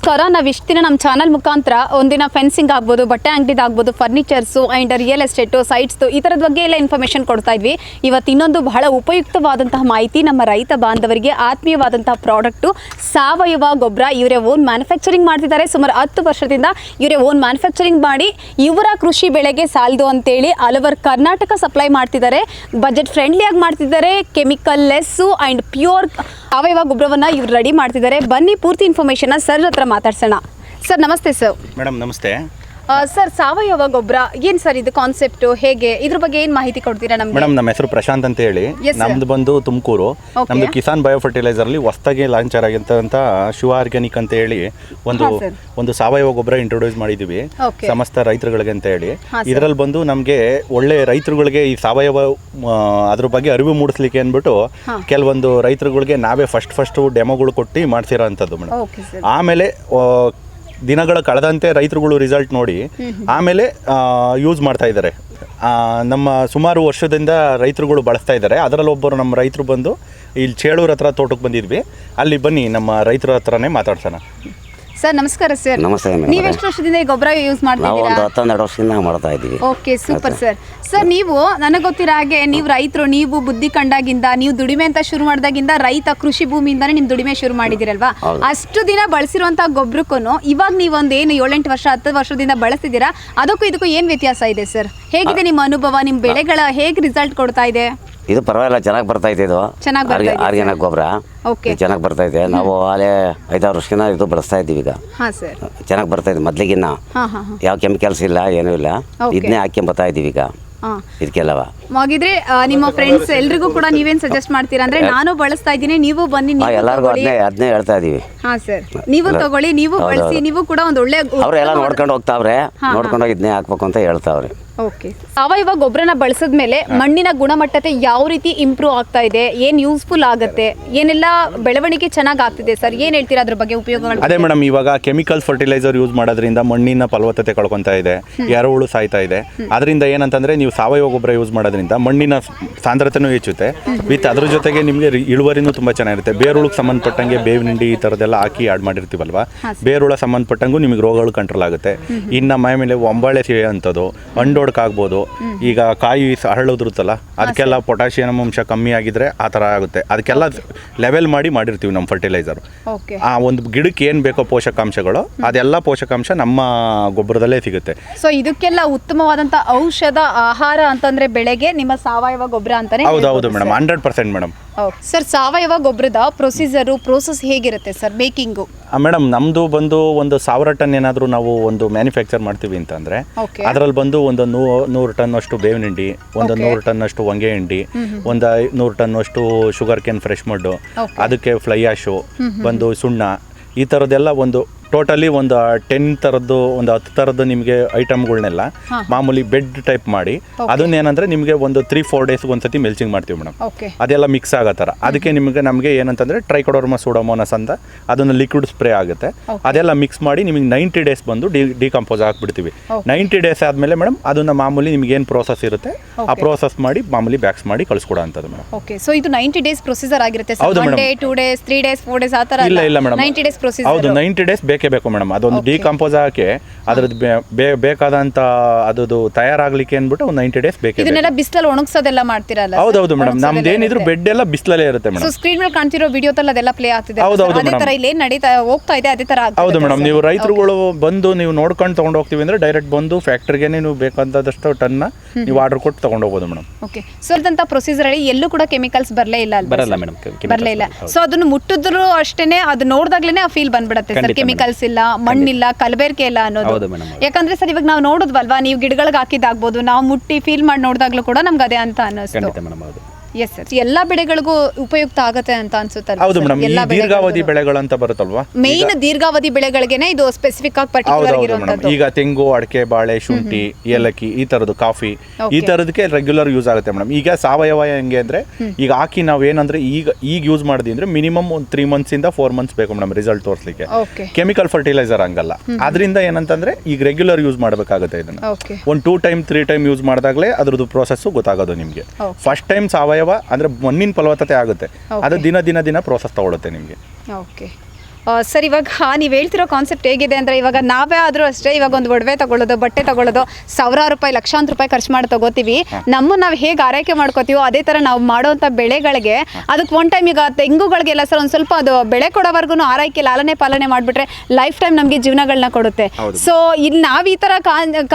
ನಮಸ್ಕಾರ. ನಾವು ಇಷ್ಟು ದಿನ ನಮ್ಮ ಚಾನಲ್ ಮುಖಾಂತರ ಒಂದಿನ ಫೆನ್ಸಿಂಗ್ ಆಗ್ಬೋದು, ಬಟ್ಟೆ ಅಂಗಡಿದಾಗ್ಬೋದು furnitures and real estate sites ಈ ಥರದ ಬಗ್ಗೆ ಎಲ್ಲ ಇನ್ಫಾರ್ಮೇಷನ್ ಕೊಡ್ತಾ ಇದ್ವಿ. ಇವತ್ತು ಇನ್ನೊಂದು ಬಹಳ ಉಪಯುಕ್ತವಾದಂತಹ ಮಾಹಿತಿ ನಮ್ಮ ರೈತ ಬಾಂಧವರಿಗೆ ಆತ್ಮೀಯವಾದಂತಹ ಪ್ರಾಡಕ್ಟು ಸಾವಯವ ಗೊಬ್ಬರ ಇವರೇ ಓನ್ ಮ್ಯಾನುಫ್ಯಾಕ್ಚರಿಂಗ್ ಮಾಡ್ತಿದ್ದಾರೆ. ಸುಮಾರು ಹತ್ತು ವರ್ಷದಿಂದ ಇವರೇ ಓನ್ ಮ್ಯಾನುಫ್ಯಾಕ್ಚರಿಂಗ್ ಮಾಡಿ ಇವರ ಕೃಷಿ ಬೆಳೆಗೆ ಸಾಲದು ಅಂತೇಳಿ ಹಲವರು ಕರ್ನಾಟಕ ಸಪ್ಲೈ ಮಾಡ್ತಿದ್ದಾರೆ. ಬಜೆಟ್ ಫ್ರೆಂಡ್ಲಿಯಾಗಿ ಮಾಡ್ತಿದ್ದಾರೆ. ಕೆಮಿಕಲ್ ಲೆಸ್ಸು ಆ್ಯಂಡ್ ಪ್ಯೂರ್ ಸಾವಯವ ಗೊಬ್ಬರವನ್ನ ಇವ್ರು ರೆಡಿ ಮಾಡ್ತಿದ್ದಾರೆ. ಬನ್ನಿ ಪೂರ್ತಿ ಇನ್ಫಾರ್ಮೇಶನ್ ಸರ್ ಹತ್ರ ಮಾತಾಡ್ಸೋಣ. ಸರ್, ನಮಸ್ತೆ, ಸರ್. ಮೇಡಮ್, ನಮಸ್ತೆ. ಸರ್ ಸಾವಯವ ಗೊಬ್ಬರ ಏನ್ ಸರ್ ಇದು ಕಾನ್ಸೆಪ್ಟ್ ಹೇಗೆ ಇದ್ರ ಬಗ್ಗೆ ಏನ್ ಮಾಹಿತಿ ಕೊಡ್ತೀರಾ ನಮಗೆ ಮೇಡಮ್ ನಮ್ಮ ಹೆಸರು ಪ್ರಶಾಂತ್ ಅಂತ ಹೇಳಿ Yes, sir. ನಮ್ದು ಬಂದು ತುಮಕೂರು Okay. ನಮ್ದು ಕಿಸಾನ್ ಬಯೋ ಫರ್ಟಿಲೈಸರ್ ಅಲ್ಲಿ ಹೊಸದಾಗಿ ಲಾಂಚ್ ಆಗಿರ್ತಂತ ಶಿವ ಆರ್ಗ್ಯಾನಿಕ್ ಅಂತ ಹೇಳಿ ಒಂದು ಹಾ, sir. ಒಂದು ಸಾವಯವ ಗೊಬ್ಬರ ಇಂಟ್ರೊಡ್ಯೂಸ್ ಮಾಡಿದೀವಿ Okay. ಸಮಸ್ತ ರೈತರುಗಳಿಗೆ ಅಂತ ಹೇಳಿ ಹಾ, sir. ಇದರಲ್ಲಿ ಬಂದು ನಮಗೆ ಒಳ್ಳೆ ರೈತರುಗಳಿಗೆ ಈ ಸಾವಯವ ಆ, ಅದ್ರ ಬಗ್ಗೆ ಅರಿವು ಮೂಡಿಸ್ಲಿಕ್ಕೆ ಅಂದ್ಬಿಟ್ಟು ಹಾ. ಕೆಲವೊಂದು ರೈತರುಗಳಿಗೆ ನಾವೇ ಫಸ್ಟ್ ಫಸ್ಟ್ ಡೆಮೋಗಳು ಕೊಟ್ಟು ಮಾಡ್ಸಿರೋ ಅಂಥದ್ದು ಮೇಡಮ್ ಓಕೆ ಸರ್ ಆಮೇಲೆ ಆ, ದಿನಗಳ ಕಳೆದಂತೆ ರೈತರುಗಳು ರಿಸಲ್ಟ್ ನೋಡಿ ಆಮೇಲೆ ಯೂಸ್ ಮಾಡ್ತಾ ಇದ್ದಾರೆ. ನಮ್ಮ ಸುಮಾರು ವರ್ಷದಿಂದ ರೈತರುಗಳು ಬಳಸ್ತಾ ಇದ್ದಾರೆ. ಅದರಲ್ಲಿ ಒಬ್ಬರು ನಮ್ಮ ರೈತರು ಬಂದು ಇಲ್ಲಿ ಚೇಳೂರ್ ಹತ್ರ ತೋಟಕ್ಕೆ ಬಂದಿದ್ವಿ. ಅಲ್ಲಿ ಬನ್ನಿ, ನಮ್ಮ ರೈತರ ಹತ್ರನೇ ಮಾತಾಡ್ಸೋಣ. ಸರ್ ನಮಸ್ಕಾರ ಸರ್. ನಮಸ್ತೆ ಮೇಡಮ್. ನೀವು ಎಷ್ಟು ವರ್ಷದಿಂದ ಈ ಗೊಬ್ಬರ ಯೂಸ್ ನಾವು ಮಾಡ್ತಿದ್ದೀರಾ ಒಂದು ಹತ್ತೊಂದೆರಡು ವರ್ಷದಿಂದ ಮಾಡ್ತಾ ಇದ್ದೀವಿ. ಓಕೆ ಸೂಪರ್ ಸರ್ ಸರ್ ನೀವು ನನಗೆ ಗೊತ್ತಿರೋ ಹಾಗೆ ನೀವು ರೈತರು ನೀವು ಬುದ್ಧಿ ಕಂಡಾಗಿಂದ ನೀವು ದುಡಿಮೆ ಅಂತ ಶುರು ಮಾಡಿದಾಗಿಂದ ರೈತ ಕೃಷಿ ಭೂಮಿಯಿಂದಾನೇ ನಿಮ್ ದುಡಿಮೆ ಶುರು ಮಾಡಿದಿರಲ್ವಾ ಹೌದು. ಅಷ್ಟು ದಿನ ಬಳಸಿರುವಂತಹ ಗೊಬ್ಬರಕ್ಕೂ ಇವಾಗ ನೀವು ಒಂದು ಏನು ಏಳೆಂಟು ವರ್ಷ ಹತ್ತು ವರ್ಷದಿಂದ ಬಳಸ್ತಿದ್ದೀರಾ? ಅದಕ್ಕೂ ಇದಕ್ಕೂ ಏನು ವ್ಯತ್ಯಾಸ ಇದೆ ಸರ್ ಹೇಗಿದೆ ನಿಮ್ಮ ಅನುಭವ ನಿಮ್ಮ ಬೆಳೆಗಳ ಹೇಗೆ ರಿಸಲ್ಟ್ ಕೊಡ್ತಾ ಇದೆ? ಇದು ಪರವಾಗಿಲ್ಲ ಚೆನ್ನಾಗಿ ಬರ್ತಾ ಇದೆ ಇದು. ಚೆನ್ನಾಗ್ ಬರ್ತಾ ಇದೆ, ಆರ್ಗ್ಯಾನಿಕ್ ಗೊಬ್ಬರ. Okay. ಚೆನ್ನಾಗಿ ಬರ್ತಾ ಇದೆ. ನಾವು ಆಲೇ ಐದಾರು ವರ್ಷಕ್ಕಿಂತ ಇದು ಬಳಸ್ತಾ ಇದ್ದೀವಿ ಈಗ. ಹಾಂ ಸರ್. ಚೆನ್ನಾಗಿ ಬರ್ತಾ ಇದೆ ಮೊದ್ಲಿಗಿನ್ನ. ಹಾಂ ಹಾಂ ಹಾಂ. ಯಾವ ಕೆಮಿಕಲ್ಸ್ ಇಲ್ಲ ಏನೂ ಇಲ್ಲ. Okay. ಇದನ್ನೇ ಬರ್ತಾ ಇದ್ದೀವಿ ಈಗ. ಹಾ. ಇದಕ್ಕೆಲ್ಲವ. ಹಾಗಿದ್ರೆ ಆ, ನಿಮ್ಮ ಫ್ರೆಂಡ್ಸ್ ಎಲ್ರಿಗೂ ಕೂಡ ನೀವೇನ್ ಸಜೆಸ್ಟ್ ಮಾಡ್ತೀರಾ ಅಂದ್ರೆ ನಾನು ಬಳಸ್ತಾ ಇದ್ದೀನಿ ನೀವು ಬನ್ನಿ ನೀವು ಎಲ್ಲರಿಗೂ ತಗೊಳ್ಳಿ. ಅದನ್ನೇ ಅದನ್ನೇ ಹೇಳ್ತಾ ಇದೀವಿ ಹಾ ಸರ್. ನೀವು ಎಲ್ಲ- ತಗೊಳ್ಳಿ ನೀವು ಬಳಸಿ ನೀವು ಕೂಡ ಒಂದು ಒಳ್ಳೆ ಅವರೆಲ್ಲ ನೋಡ್ಕೊಂಡು ಹೋಗ್ತಾವ್ರೆ. ನೋಡ್ಕೊಂಡು ಇದನ್ನೇ ಹಾಕ್ಬೇಕು ಅಂತ ಹೇಳ್ತಾವ್ರೆ. ಓಕೆ. ಸಾವಯವ ಗೊಬ್ಬರನ ಬಳಸಿದ್ಮೇಲೆ ಮಣ್ಣಿನ ಗುಣಮಟ್ಟತೆ ಯಾವ ರೀತಿ ಇಂಪ್ರೂವ್ ಆಗ್ತಾ ಇದೆ ಏನ್ ಯೂಸ್ಫುಲ್ ಆಗುತ್ತೆ ಏನೆಲ್ಲ ಬೆಳವಣಿಗೆ ಚೆನ್ನಾಗಿ ಆಗ್ತಿದೆ ಸರ್? ಏನ್ ಹೇಳ್ತೀರಾ ಅದ್ರ ಬಗ್ಗೆ ಉಪಯೋಗಗಳು ಅದೇ ಮೇಡಮ್ ಇವಾಗ ಕೆಮಿಕಲ್ ಫರ್ಟಿಲೈಸರ್ ಯೂಸ್ ಮಾಡೋದ್ರಿಂದ ಮಣ್ಣಿನ ಫಲವತ್ತತೆ ಕಳ್ಕೊತಾ ಇದೆ ಎರೆಹುಳು ಸಾಯ್ತಾ ಇದೆ. ಅದರಿಂದ ಏನಂತಂದ್ರೆ ನೀವು ಸಾವಯವ ಗೊಬ್ಬರ ಯೂಸ್ ಮಾಡೋದ್ರಿಂದ ಮಣ್ಣಿನ ಸಾಂದ್ರತೆನೂ ಹೆಚ್ಚುತ್ತೆ. ವಿತ್ ಅದ್ರ ಜೊತೆಗೆ ನಿಮಗೆ ಇಳುವರಿನೂ ತುಂಬಾ ಚೆನ್ನಾಗಿರುತ್ತೆ. ಬೇರುಳಿಗೆ ಸಂಬಂಧಪಟ್ಟಂಗೆ ಬೇವಿನ ಹಿಂಡಿ ಈ ಥರದ್ದೆಲ್ಲ ಹಾಕಿ ಆಡ್ ಮಾಡಿರ್ತೀವಲ್ವಾ? ಬೇರುಳ ಸಂಬಂಧಪಟ್ಟಂಗೂ ನಿಮಗೆ ರೋಗಗಳು ಕಂಟ್ರೋಲ್ ಆಗುತ್ತೆ. ಇನ್ನು ಮೈ ಮೇಲೆ ಒಂಬಾಳೆ ಅಂಥದ್ದು ಹಣ್ಣೊಡ್ಕಾಗ್ಬೋದು ಈಗ ಕಾಯಿ ಸ- ಹರಳುದಿರುತ್ತಲ್ಲ ಅದಕ್ಕೆಲ್ಲ ಪೊಟ್ಯಾಷಿಯಂ ಅಂಶ ಕಮ್ಮಿ ಆಗಿದ್ರೆ ಆ ಥರ ಆಗುತ್ತೆ. ಅದಕ್ಕೆಲ್ಲ ಲೆವೆಲ್ ಮಾಡಿ ಮಾಡಿರ್ತೀವಿ ನಮ್ಮ ಫರ್ಟಿಲೈಸರ್ ಓಕೆ ಆ ಒಂದು ಗಿಡಕ್ಕೆ ಏನು ಬೇಕೋ ಪೋಷಕಾಂಶಗಳು ಅದೆಲ್ಲ ಪೋಷಕಾಂಶ ನಮ್ಮ ಗೊಬ್ಬರದಲ್ಲೇ ಸಿಗುತ್ತೆ. ಸೊ ಇದಕ್ಕೆಲ್ಲ ಉತ್ತಮವಾದಂತ ಔಷಧ ಆಹಾರ ಅಂತಂದ್ರೆ ಬೆಳೆಗೆ ನಿಮ್ಮ ಸಾವಯವ ಗೊಬ್ಬರ ಅಂತಾನೆ ಹೌದು ಹೌದು madam hundred percent madam sir ಸಾವಯವ ಗೊಬ್ಬರದ ಪ್ರೊಸೀಜರು ಪ್ರೋಸೆಸ್ ಹೇಗಿರುತ್ತೆ ಸರ್ ಮೇಕಿಂಗು? ಮೇಡಮ್ ನಮ್ಮದು ಬಂದು ಒಂದು ಸಾವಿರ ಟನ್ ಏನಾದರೂ ನಾವು ಒಂದು ಮ್ಯಾನುಫ್ಯಾಕ್ಚರ್ ಮಾಡ್ತೀವಿ ಅಂತಂದರೆ. ಅದರಲ್ಲಿ ಬಂದು ಒಂದು ನೂ ನೂರು ಟನ್ ಅಷ್ಟು ಬೇವಿನ ಹಿಂಡಿ ಒಂದು. ನೂರು ಟನ್ ಅಷ್ಟು ಹೊಂಗೆ ಹಿಂಡಿ ಒಂದು ನೂರು ಟನ್ ಅಷ್ಟು ಶುಗರ್ ಕೇನ್ ಫ್ರೆಶ್ ಮಡ್ಡು ಅದಕ್ಕೆ ಫ್ಲೈ ಆಶು ಬಂದು ಸುಣ್ಣ ಈ ಥರದ್ದೆಲ್ಲ ಒಂದು ಟೋಟಲಿ ಒಂದು ಟೆನ್ ಥರದ್ದು ಒಂದು ಹತ್ತು ಥರದ್ದು ನಿಮಗೆ ಐಟಮ್ಗಳನ್ನೆಲ್ಲ ಮಾಮೂಲಿ ಬೆಡ್ ಟೈಪ್ ಮಾಡಿ. ಅದನ್ನೇನಂದ್ರೆ ನಿಮಗೆ ಒಂದು ತ್ರೀ ಫೋರ್ ಡೇಸ್ಗೆ ಒಂದ್ಸತಿ ಮೆಲ್ಚಿಂಗ್ ಮಾಡ್ತೀವಿ ಮೇಡಮ್. ಅದೆಲ್ಲ ಮಿಕ್ಸ್ ಆಗೋ ಥರ. ಅದಕ್ಕೆ ನಿಮಗೆ ನಮಗೆ ಏನಂತಂದ್ರೆ ಟ್ರೈಕೊಡೋರ್ಮ ಸೂಡೋಮೋನಸ್ ಅಂತ ಅದನ್ನು ಲಿಕ್ವಿಡ್ ಸ್ಪ್ರೇ ಆಗುತ್ತೆ. ಅದೆಲ್ಲ ಮಿಕ್ಸ್ ಮಾಡಿ ನಿಮಗೆ ನೈಂಟಿ ಡೇಸ್ ಬಂದು ಡಿ ಡಿಕಂಪೋಸ್ ಆಗಿಬಿಡ್ತೀವಿ. ನೈಂಟಿ ಡೇಸ್ ಆದಮೇಲೆ ಮೇಡಮ್ ಅದನ್ನು ಮಾಮೂಲಿ ನಿಮ್ಗೆ ಏನು ಪ್ರೋಸೆಸ್ ಇರುತ್ತೆ? ಆ ಪ್ರೋಸೆಸ್ ಮಾಡಿ ಮಾಮೂಲಿ ಬ್ಯಾಕ್ಸ್ ಮಾಡಿ ಕಳಿಸ್ಕೊಡೋ ಅಂಥದ್ದು ಮೇಡಮ್. ಓಕೆ ಸೊ ಇದು ನೈಂಟಿ ಡೇಸ್ ಪ್ರೊಸೀಜರ್ ಆಗಿರುತ್ತೆ ಹೌದು day two days three days four days ಆ ಥರ ಇಲ್ಲ ಇಲ್ಲ ಮೇಡಮ್. ನೈಂಟಿ ಡೇಸ್ ಪ್ರೊಸೀಜರ್ ಹೌದು ನೈಂಟಿ ಡೇಸ್ ಬೇಕೇ ಬೇಕು ಮೇಡಮ್ ಅದೊಂದು. ಡಿಕಂಪೋಸ್ ಹಾಕಿ ಅದ್ರದ್ದು ಬೇ- ಬೇ- ಬೇಕಾದಂಥ ಅದು ತಯಾರಾಗ್ಲಿಕ್ಕೆ ಅಂದ್ಬಿಟ್ಟು ಒಂದು ನೈಂಟಿ ಡೇಸ್ ಬೇಕು ಇದನ್ನೆಲ್ಲ ಬಿಸಿಲಲ್ಲಿ ಒಣಗ್ಸೋದೆಲ್ಲ ಮಾಡ್ತಿರಲ್ಲ ಹೌದೌದು ಮೇಡಮ್ ನಮ್ದು ಏನಿದ್ರು ಬೆಡ್ ಎಲ್ಲ ಬಿಸಿಲಲ್ಲೇ ಇರುತ್ತೆ ಸೊ ಮೇಡಮ್ ಸ್ಕ್ರೀನ್ ಮೇಲೆ ಕಾಣ್ತಿರೋ ವಿಡಿಯೋದಲ್ಲಿ ಅದೆಲ್ಲ ಪ್ಲೇ ಆಗ್ತಿದೆ. ಹೌದು, ಹೌದು, ಅದೇ ತರ ಇಲ್ಲಿ ಏನ್ ನಡೀತಾ ಹೋಗ್ತಾ ಇದೆ ಅದೇ ತರ ಹೌದು ಮೇಡಮ್ ನೀವು ರೈತರುಗಳು ಬಂದು ನೀವು ನೋಡ್ಕೊಂಡು ತಗೊಂಡು ಹೋಗ್ತೀವಿ ಅಂದ್ರೆ ಡೈರೆಕ್ಟ್ ಬಂದು ಫ್ಯಾಕ್ಟ್ರಿಗೆ ನೀವು ಬೇಕಾದಷ್ಟು ಟನ್ ನೀವು ಆರ್ಡರ್ ಕೊಟ್ಟು ತಗೊಂಡು ಹೋಗ್ಬೋದು ಮೇಡಮ್ ಓಕೆ ಸೊ ಅದಂತ ಪ್ರೊಸೀಜರ್ ಅಲ್ಲಿ ಎಲ್ಲೂ ಕೂಡ ಕೆಮಿಕಲ್ಸ್ ಬರಲೇ ಇಲ್ಲ ಬರಲ್ಲ ಮೇಡಮ್ ಬರಲೇ ಇಲ್ಲ. ಹೌದು. ಸೊ ಅದನ್ನು ಮುಟ್ಟಿದ್ರು ಅಷ್ಟೇನೆ ಅದು ನೋಡಿದಾಗ್ಲೇನೆ ಆ ಫೀಲ್ ಬಂದ್ಬಿಡುತ್ತೆ ಸರ್. ಕೆಮಿಕಲ್ಸ್ ಇಲ್ಲ ಮಣ್ಣಿಲ್ಲ ಕಲಬೆರಕೆ ಇಲ್ಲ ಅನ್ನೋದು. ಹೌದು. ಯಾಕಂದ್ರೆ ಸರ್ ಇವಾಗ ನಾವು ನೋಡೋದ್ವಲ್ವಾ ನೀವು ಗಿಡಗಳಿಗೆ ಹಾಕಿದ್ದಾಗ್ಬೋದು ನಾವು ಮುಟ್ಟಿ ಫೀಲ್ ಮಾಡಿ ನೋಡಿದಾಗ್ಲೂ ಕೂಡ ನಮ್ಗೆ ಅದೇ ಅಂತ ಅನ್ನಿಸ್ತು. ಖಂಡಿತ ಮೇಡಮ್ ಹೌದು ಎಸ್ ಸರ್ ಎಲ್ಲಾ ಬೆಳೆಗಳಿಗೂ ಉಪಯುಕ್ತ ಆಗತ್ತೆ ಅಂತ ಅನ್ಸುತ್ತೆ ಹೌದು ಮೇಡಮ್ ಈ ದೀರ್ಘಾವಧಿ ಬೆಳೆಗಳು ಅಂತ ಬರುತ್ತಲ್ವಾ? ಮೇನ್ ದೀರ್ಘಾವಧಿ ಬೆಳೆಗಳಿಗೆನೆ ಇದು ಸ್ಪೆಸಿಫಿಕ್ ಆಗಿ ಪರ್ಟಿಕ್ಯುಲರ್ ಮೇಡಮ್ ಈಗ ತೆಂಗು ಅಡಿಕೆ ಬಾಳೆ ಶುಂಠಿ ಏಲಕ್ಕಿ ಈ ತರದ್ದು ಕಾಫಿ ಈ. ತರದಕ್ಕೆ ರೆಗ್ಯುಲರ್ ಯೂಸ್ ಆಗುತ್ತೆ ಮೇಡಮ್ ಈಗ ಸಾವಯವ ಹೆಂಗೆ ಅಂದ್ರೆ ಈಗ ಹಾಕಿ ನಾವು ಏನಂದ್ರೆ ಈಗ ಈಗ ಯೂಸ್ ಮಾಡಿದ್ವಿ ಅಂದ್ರೆ ಮಿನಿಮಮ್ ಒಂದು ತ್ರೀ ಮಂತ್ಸ್ ಇಂದ ಫೋರ್ ಮಂತ್ಸ್ ಬೇಕು ಮೇಡಮ್ ರಿಸಲ್ಟ್ ತೋರಿಸಲಿಕ್ಕೆ. ಓಕೆ ಕೆಮಿಕಲ್ ಫರ್ಟಿಲೈಸರ್ ಹಂಗಲ್ಲ. ಅದರಿಂದ ಏನಂತಂದ್ರೆ ಈಗ ರೆಗ್ಯುಲರ್ ಯೂಸ್ ಮಾಡಬೇಕಾಗುತ್ತೆ ಇದನ್ನ. ಓಕೆ ಒಂದು two time three time use ಮಾಡಿದಾಗಲೇ ಅದ್ರದ್ದು ಪ್ರೋಸೆಸ್ ಗೊತ್ತಾಗೋದು ನಿಮಗೆ. ಫಸ್ಟ್ ಟೈಮ್ ಸಾವಯವ ಅಂದ್ರೆ ಮಣ್ಣಿನ ಫಲವತ್ತತೆ ಆಗುತ್ತೆ. ಅದು ದಿನ ದಿನ ದಿನ ಪ್ರೋಸೆಸ್ ತಗೊಳುತ್ತೆ ನಿಮಗೆ. ಓಕೆ ಸರ್ ಇವಾಗ ನೀವು ಹೇಳ್ತಿರೋ ಕಾನ್ಸೆಪ್ಟ್ ಹೇಗಿದೆ ಅಂದರೆ ಇವಾಗ ನಾವೇ ಆದರೂ ಅಷ್ಟೇ ಇವಾಗ ಒಂದು ಒಡವೆ ತಗೊಳ್ಳೋದು ಬಟ್ಟೆ ತಗೊಳ್ಳೋದು ಸಾವಿರಾರು ರೂಪಾಯಿ ಲಕ್ಷಾಂತರ ರೂಪಾಯಿ ಖರ್ಚು ಮಾಡಿ ತಗೋತೀವಿ. ನಮ್ಮ ನಾವು ಹೇಗೆ ಆರೈಕೆ ಮಾಡ್ಕೋತೀವೋ ಅದೇ ಥರ ನಾವು ಮಾಡೋವಂಥ ಬೆಳೆಗಳಿಗೆ ಅದಕ್ಕೆ ಒನ್ ಟೈಮ್ ಈಗ ತೆಂಗುಗಳಿಗೆಲ್ಲ ಸರ್ ಒಂದು ಸ್ವಲ್ಪ ಅದು ಬೆಳೆ ಕೊಡೋವರೆಗೂ ಆರೈಕೆ ಲಾಲನೆ ಪಾಲನೆ ಮಾಡಿಬಿಟ್ರೆ ಲೈಫ್ ಟೈಮ್ ನಮಗೆ ಜೀವನಗಳನ್ನ ಕೊಡುತ್ತೆ. ಸೊ ಇಲ್ಲಿ ನಾವು ಈ ಥರ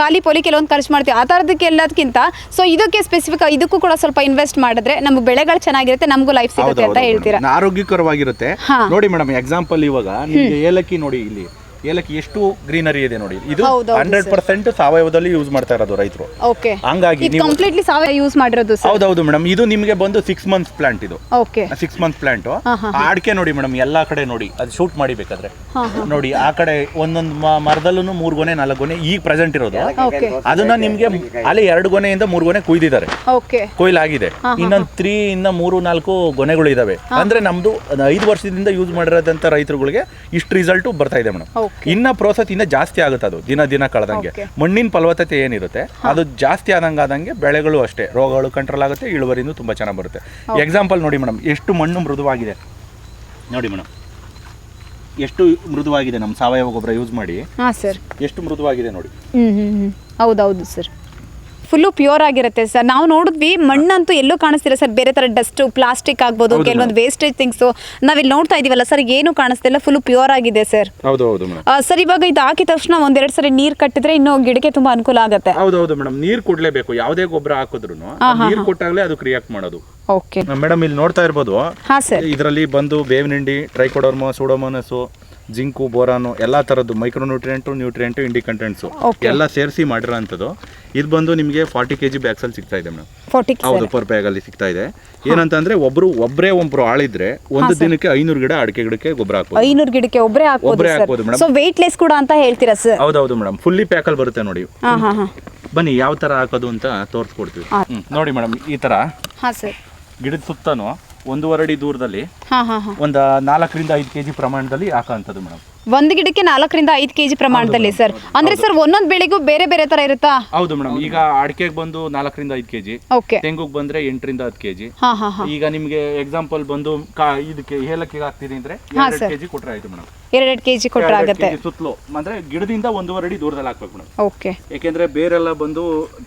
ಖಾಲಿ ಪೊಲಿ ಕೆಲವೊಂದು ಖರ್ಚು ಮಾಡ್ತೀವಿ. ಆ ಥರದಕ್ಕೆ ಎಲ್ಲದಕ್ಕಿಂತ ಸೊ ಇದಕ್ಕೆ ಸ್ಪೆಸಿಫಿಕ್ ಇದಕ್ಕೂ ಕೂಡ ಸ್ವಲ್ಪ ಇನ್ವೆಸ್ಟ್ ಮಾಡಿದ್ರೆ ನಮ್ಮ ಬೆಳೆಗಳು ಚೆನ್ನಾಗಿರುತ್ತೆ ನಮಗೂ ಲೈಫ್ ಸಿಗುತ್ತೆ ಅಂತ ಹೇಳ್ತೀರಾ? ಆರೋಗ್ಯಕರವಾಗಿರುತ್ತೆ. ನೋಡಿ ಮೇಡಮ್ ಎಕ್ಸಾಂಪಲ್ ಇವಾಗ ನಿಮ್ಗೆ ಏಲಕ್ಕಿ ನೋಡಿ ಇಲ್ಲಿ. ಏಲಕ್ಕಿ ಎಷ್ಟು ಗ್ರೀನರಿ ಇದೆ ನೋಡಿ. ಇದು ಹಂಡ್ರೆಡ್ ಪರ್ಸೆಂಟ್ ಸಾವಯವದಲ್ಲಿ ಯೂಸ್ ಮಾಡ್ತಾ ಇರೋದು ರೈತರು. ಓಕೆ. ಹಂಗಾಗಿ ನೀವು ಕಂಪ್ಲೀಟ್ಲಿ ಸಾವಯವ ಯೂಸ್ ಮಾಡಿರೋದು ಸರ್? ಹೌದೌದು ಮೇಡಮ್ ಇದು ನಿಮಗೆ ಬಂದು ಸಿಕ್ಸ್ ಮಂತ್ಸ್ ಪ್ಲಾಂಟ್ ಇದು. ಓಕೆ. ಸಿಕ್ಸ್ ಮಂತ್ ಪ್ಲಾಂಟ್ ಅಡಿಕೆ ನೋಡಿ ಮೇಡಮ್ ಎಲ್ಲಾ ಕಡೆ ನೋಡಿ. ಅದು ಶೂಟ್ ಮಾಡಿಬೇಕಾದ್ರೆ. ನೋಡಿ ಆ ಕಡೆ ಒಂದೊಂದು ಮರದಲ್ಲೂ ಮೂರ್ ಗೊನೆ ನಾಲ್ಕು ಗೊನೆ ಈಗ ಪ್ರೆಸೆಂಟ್ ಇರೋದು. ಅದನ್ನ ನಿಮ್ಗೆ ಅಲ್ಲಿ ಎರಡು ಗೊನೆಯಿಂದ ಮೂರು ಗೊನೆ ಕುಯ್ದಿದ್ದಾರೆ. ಕೊಯ್ಲು ಕೊಯ್ಲಾಗಿದೆ. ಇನ್ನೊಂದು ತ್ರೀ ಇಂದ ಮೂರು ನಾಲ್ಕು ಗೊನೆಗಳು ಇದಾವೆ ಅಂದ್ರೆ ನಮ್ದು ಐದು ವರ್ಷದಿಂದ ಯೂಸ್ ಮಾಡಿರೋದಂತ ರೈತರುಗಳಿಗೆ ಇಷ್ಟು ರಿಸಲ್ಟ್ ಬರ್ತಾ ಇದೆ ಮೇಡಮ್. ಇನ್ನ ಪ್ರೋಸೆಸ್ ಇನ್ನ ಜಾಸ್ತಿ ಆಗುತ್ತೆ ಅದು ದಿನ ದಿನ ಕಳೆದಂಗೆ. ಮಣ್ಣಿನ ಫಲವತ್ತತೆ ಏನಿರುತ್ತೆ ಅದು ಜಾಸ್ತಿ ಆದಂಗೆ ಆದಂಗೆ ಬೆಳೆಗಳು ಅಷ್ಟೇ ರೋಗಗಳು ಕಂಟ್ರೋಲ್ ಆಗುತ್ತೆ ಇಳುವರಿನೂ ತುಂಬಾ ಚೆನ್ನಾಗಿ ಬರುತ್ತೆ. ಎಕ್ಸಾಂಪಲ್ ನೋಡಿ ಮೇಡಮ್ ಎಷ್ಟು ಮಣ್ಣು ಮೃದುವಾಗಿದೆ? ನೋಡಿ ಮೇಡಮ್. ಎಷ್ಟು ಮೃದುವಾಗಿದೆ ನಮ್ಮ ಸಾವಯವ ಗೊಬ್ಬರ ಯೂಸ್ ಮಾಡಿ? ಎಷ್ಟು ಮೃದುವಾಗಿದೆ ನೋಡಿ. ಹೌದೌದು ಸರ್ ಫುಲ್ಲು ಪ್ಯೂರ್ ಆಗಿರುತ್ತೆ ಸರ್ ನಾವು ನೋಡಿದ್ವಿ ಮಣ್ಣಂತೂ ಎಲ್ಲೂ ಕಾಣಿಸ್ತಿಲ್ಲ ಸರ್ ಬೇರೆ ಥರ ಡಸ್ಟು ಪ್ಲಾಸ್ಟಿಕ್ ಆಗ್ಬೋದು ಕೆಲವೊಂದು ವೇಸ್ಟೇಜ್ ಥಿಂಗ್ಸು ನಾವಿಲ್ಲಿ ನೋಡ್ತಾ ಇದೀವಲ್ಲ ಸರ್ ಏನು ಕಾಣಿಸ್ತಿಲ್ಲ ಫುಲ್ ಪ್ಯೂರ್ ಆಗಿದೆ ಸರ್ ಹೌದು ಹೌದು ಮೇಡಮ್ ಸರ್ ಇವಾಗ ಇದು ಹಾಕಿದ ತಕ್ಷಣ ಒಂದೆರಡು ಸರಿ ನೀರು ಕಟ್ಟಿದ್ರೆ ಇನ್ನು ಗಿಡಕ್ಕೆ ತುಂಬಾ ಅನುಕೂಲ ಆಗುತ್ತೆ. ಹೌದೌದು ಮೇಡಮ್ ನೀರು ಕೊಡ್ಲೇಬೇಕು. ಯಾವುದೇ ಗೊಬ್ಬರ ಹಾಕಿದ್ರು ನೀರು ಕೊಟ್ಟಾಗಲೇ ಅದು ರಿಯಾಕ್ಟ್ ಮಾಡೋದು. ಓಕೆ ಮೇಡಮ್ ಇಲ್ಲಿ ನೋಡ್ತಾ ಇರ್ಬೋದು. ಹಾ ಸರ್ ಇದರಲ್ಲಿ ಬಂದು ಬೇವಿನ ಹಿಂಡಿ ಟ್ರೈಕೋಡರ್ಮ ಸೂಡೋಮೋನಸು ಜಿಂಕು ಬೋರಾನು ಎಲ್ಲ ಥರದ್ದು ಮೈಕ್ರೋ ನ್ಯೂಟ್ರಿಯೆಂಟು ನ್ಯೂಟ್ರಿಯೆಂಟು ಇಂಡಿ ಕಂಟೆಂಟ್ಸು. ಎಲ್ಲ ಸೇರಿಸಿ ಮಾಡಿರೋಂಥದ್ದು. ಇದು ಬಂದು ನಿಮಗೆ ಫಾರ್ಟಿ ಕೆ ಜಿ ಬ್ಯಾಗ್ಸಲ್ಲಿ ಸಿಗ್ತಾ ಇದೆ ಮೇಡಮ್. ಫಾರ್ಟಿ ಹೌದು ಪರ್ ಬ್ಯಾಗಲ್ಲಿ ಸಿಗ್ತಾ ಇದೆ. ಏನಂತಂದ್ರೆ ಒಬ್ರು ಒಬ್ಬರೇ ಒಬ್ರು ಆಳಿದ್ರೆ ಒಂದು ದಿನಕ್ಕೆ ಐನೂರು ಗಿಡ ಅಡಿಕೆ ಗಿಡಕ್ಕೆ ಗೊಬ್ಬರ ಹಾಕ್ಬೋದು. ಐನೂರು ಗಿಡಕ್ಕೆ ಒಬ್ಬರೇ ಸರ್. ಹಾಕ್ಬೋದು ಮೇಡಮ್. ಸೊ ವೆಯ್ಟ್ ಲೆಸ್ ಕೂಡ ಅಂತ ಹೇಳ್ತೀರಾ ಸರ್? ಹೌದೌದು ಮೇಡಮ್. ಫುಲ್ಲಿ ಪ್ಯಾಕಲ್ಲಿ ಬರುತ್ತೆ ನೋಡಿ. ಬನ್ನಿ ಯಾವ ಥರ ಹಾಕೋದು ಅಂತ ತೋರಿಸ್ಕೊಡ್ತೀವಿ. ನೋಡಿ ಮೇಡಮ್ ಈ ಥರ ಹಾಂ ಸರ್. ಗಿಡದ ಸುತ್ತನೂ ಒಂದೂವರೆ ಅಡಿ ದೂರದಲ್ಲಿ ಹಾ ಹಾಂ ಹಾಂ. ಒಂದು ನಾಲ್ಕರಿಂದ ಐದು ಕೆಜಿ ಪ್ರಮಾಣದಲ್ಲಿ ಹಾಕೋಂಥದ್ದು ಮೇಡಮ್. ಒಂದು ಗಿಡಕ್ಕೆ ನಾಲ್ಕರಿಂದ ಐದು ಕೆಜಿ ಪ್ರಮಾಣದಲ್ಲಿ ಸರ್ ಅಂದ್ರೆ ಸರ್ ಒಂದೊಂದು ಬೆಳೆಗೂ ಬೇರೆ ಬೇರೆ ತರ ಇರುತ್ತಾ? ಹೌದು ಮೇಡಮ್. ಈಗ ಅಡಿಕೆಗೆ ಬಂದು ನಾಲ್ಕರಿಂದ ಐದು ಕೆಜಿ ಓಕೆ. ತೆಂಗುಗ್ ಬಂದ್ರೆ ಎಂಟರಿಂದ ಹತ್ತು ಕೆಜಿ. ಹಾ ಹಾ ಹಾ. ಈಗ ನಿಮ್ಗೆ ಎಕ್ಸಾಂಪಲ್ ಬಂದು ಕಾ ಇದಕ್ಕೆ ಏಲಕ್ಕಿಗೆ ಹಾಕ್ತೀನಿ ಅಂದ್ರೆ ಎರಡು ಕೆಜಿ ಕೊಟ್ರೆ ಆಯ್ತು ಮೇಡಮ್. ಎರಡೆರಡು ಕೆಜಿ ಕೊಟ್ಟರೆ ಆಗುತ್ತೆ. ಸುತ್ತಲೂ. ಅಂದ್ರೆ ಗಿಡದಿಂದ ಒಂದೂವರೆ ಅಡಿ ದೂರದಲ್ಲಿ ಹಾಕ್ಬೇಕು ಮೇಡಮ್. ಓಕೆ. ಯಾಕೆಂದ್ರೆ ಬೇರೆಲ್ಲ ಬಂದು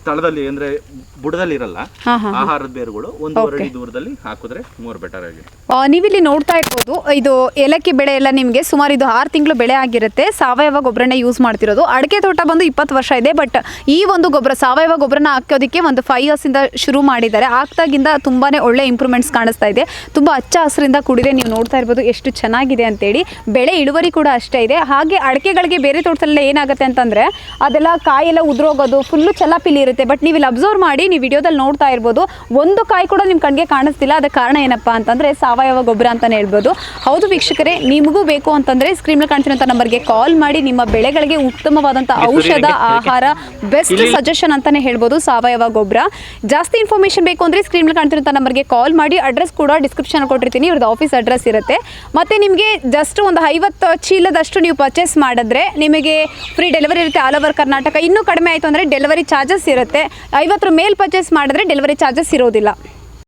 ತಳದಲ್ಲಿ ಅಂದ್ರೆ ಬುಡದಲ್ಲಿ ಇರಲ್ಲ ಆಹಾರದ ಬೇರುಗಳು ಒಂದೂವರೆ ಅಡಿ ದೂರದಲ್ಲಿ ಹಾಕಿದ್ರೆ ಮೋರ್ ಬೆಟರ್ ಆಗಿದೆ ನೀವಿಲ್ಲಿ ನೋಡ್ತಾ ಇರ್ಬೋದು ಇದು ಏಲಕ್ಕಿ ಬೆಳೆ ಎಲ್ಲ ನಿಮಗೆ ಸುಮಾರು ಇದು ಆರು ತಿಂಗಳು ಬೆಳೆ ಆಗಿರುತ್ತೆ. ಸಾವಯವ ಗೊಬ್ಬರನೇ ಯೂಸ್ ಮಾಡ್ತಿರೋದು. ಅಡಿಕೆ ತೋಟ ಬಂದು ಇಪ್ಪತ್ತು ವರ್ಷ ಇದೆ ಬಟ್ ಈ ಒಂದು ಗೊಬ್ಬರ ಸಾವಯವ ಗೊಬ್ಬರನ ಹಾಕೋದಕ್ಕೆ ಒಂದು ಫೈವ್ ಇಂದ ಶುರು ಮಾಡಿದ್ದಾರೆ. ಆಗ್ತಾಗಿಂದ ತುಂಬಾನೇ ಒಳ್ಳೆ ಇಂಪ್ರೂವ್ಮೆಂಟ್ಸ್ ಕಾಣಿಸ್ತಾ ಇದೆ. ತುಂಬಾ ಹಚ್ಚ ಹಸಿರಿಂದ ಕೂಡಿದೆ. ನೀವು ನೋಡ್ತಾ ಇರ್ಬೋದು ಎಷ್ಟು ಚೆನ್ನಾಗಿದೆ ಅಂತೇಳಿ. ಬೆಳೆ ಇಳುವರಿ ಕೂಡ ಅಷ್ಟೇ ಇದೆ. ಹಾಗೆ ಅಡಿಕೆಗಳಿಗೆ ಬೇರೆ ತೋಟದಲ್ಲೆಲ್ಲ ಏನಾಗುತ್ತೆ ಅಂತಂದರೆ ಅದೆಲ್ಲ ಕಾಯಿ ಎಲ್ಲ ಉದುರೋಗೋದು ಫುಲ್ಲು ಚಲಾಪಿಲಿ ಇರುತ್ತೆ. ಬಟ್ ನೀವು ಇಲ್ಲಿ ಅಬ್ಸರ್ವ್ ಮಾಡಿ ನೀವು ವಿಡಿಯೋದಲ್ಲಿ ನೋಡ್ತಾ ಇರ್ಬೋದು. ಒಂದು ಕಾಯಿ ಕೂಡ ನಿಮ್ಮ ಕಣ್ಣಿಗೆ ಕಾಣಿಸ್ತಿಲ್ಲ. ಅದಕ್ಕೆ ಕಾರಣ ಏನಪ್ಪ ಅಂತಂದರೆ ಸಾವಯವ ಗೊಬ್ಬರ ಅಂತಲೇ ಹೇಳ್ಬೋದು. ಹೌದು ವೀಕ್ಷಕರೇ ನಿಮಗೂ ಬೇಕು ಅಂತಂದರೆ ಸ್ಕ್ರೀನ್ ಕಾಣ್ತಿರೋಂಥ ನಂಬರ್ಗೆ ಕಾಲ್ ಮಾಡಿ ನಿಮ್ಮ ಬೆಳೆಗಳಿಗೆ ಉತ್ತಮವಾದಂಥ ಔಷಧ ಆಹಾರ ಬೆಸ್ಟ್ ಸಜೆಷನ್ ಅಂತಲೇ ಹೇಳ್ಬೋದು ಸಾವಯವ ಗೊಬ್ಬರ. ಜಾಸ್ತಿ ಇನ್ಫಾರ್ಮೇಷನ್ ಬೇಕು ಅಂದರೆ ಸ್ಕ್ರೀನ್ ಕಾಣ್ತಿರೋಂಥ ನಂಬರ್ಗೆ ಕಾಲ್ ಮಾಡಿ. ಅಡ್ರೆಸ್ ಕೂಡ ಡಿಸ್ಕ್ರಿಪ್ಷನ್ ಕೊಟ್ಟಿರ್ತೀನಿ. ಇವ್ರದ್ದು ಆಫೀಸ್ ಅಡ್ರೆಸ್ ಇರುತ್ತೆ. ಮತ್ತು ನಿಮಗೆ ಜಸ್ಟ್ ಒಂದು ಐವತ್ತು ಚೀಲದಷ್ಟು ನೀವು ಪರ್ಚೇಸ್ ಮಾಡಿದ್ರೆ ನಿಮಗೆ ಫ್ರೀ ಡೆಲಿವರಿ ಇರುತ್ತೆ ಆಲ್ ಓವರ್ ಕರ್ನಾಟಕ. ಇನ್ನೂ ಕಡಿಮೆ ಆಯಿತು ಅಂದರೆ ಡೆಲಿವರಿ ಚಾರ್ಜಸ್ ಇರುತ್ತೆ. ಐವತ್ತರ ಮೇಲೆ ಪರ್ಚೇಸ್ ಮಾಡಿದ್ರೆ ಡೆಲಿವರಿ ಚಾರ್ಜಸ್ ಇರೋದಿಲ್ಲ.